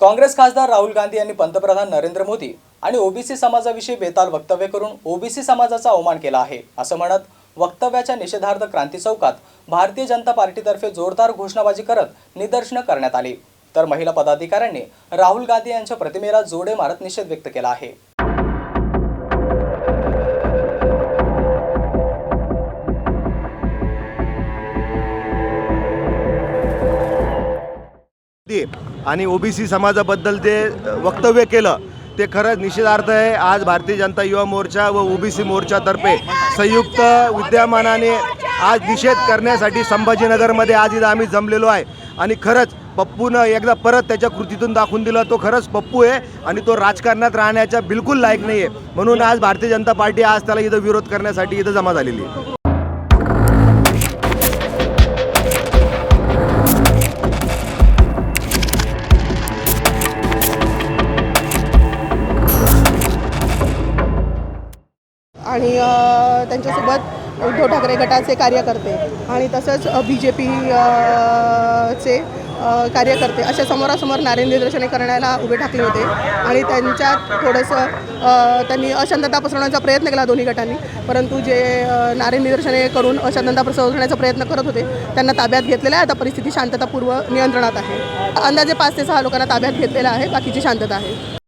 काँग्रेस खासदार राहुल गांधी यांनी पंतप्रधान नरेंद्र मोदी आणि ओबीसी समाजाविषयी बेताल वक्तव्य करून ओबीसी समाजाचा अवमान केला आहे असं म्हणत वक्तव्याच्या निषेधार्थ क्रांती चौकात भारतीय जनता पार्टीतर्फे जोरदार घोषणाबाजी करत निदर्शनं करण्यात आली. तर महिला पदाधिकाऱ्यांनी राहुल गांधी यांच्या प्रतिमेला जोडे मारत निषेध व्यक्त केला आहे. ते आणि ओबीसी समाजाबद्दल जे वक्तव्य केलं ते खरंच निषेधार्थ आहे. आज भारतीय जनता युवा मोर्चा व ओबीसी मोर्चातर्फे संयुक्त विद्यमानाने आज निषेध करण्यासाठी संभाजीनगरमध्ये आज इथं आम्ही जमलेलो आहे. आणि खरंच पप्पूनं एकदा परत त्याच्या कृतीतून दाखवून दिलं तो खरंच पप्पू आहे आणि तो राजकारणात राहण्याच्या बिलकुल लायक नाही आहे म्हणून आज भारतीय जनता पार्टी आज त्याला इथं विरोध करण्यासाठी इथं जमा झालेली आहे. आणि त्यांच्यासोबत उद्धव ठाकरे गटाचे कार्यकर्ते आणि तसंच बी जे पी चे कार्यकर्ते अशा समोरासमोर नारेंद्र निदर्शने करण्याला उभे ठाकले होते आणि त्यांच्यात थोडंसं त्यांनी अशांतता पसरवण्याचा प्रयत्न केला दोन्ही गटांनी. परंतु जे अ, नारेंद्र करून अशांतता पसरवण्याचा प्रयत्न करत होते त्यांना ताब्यात घेतलेलं आहे. आता परिस्थिती शांततापूर्व नियंत्रणात आहे. अंदाजे पाच ते सहा लोकांना ताब्यात घेतलेलं आहे. बाकीची शांतता आहे.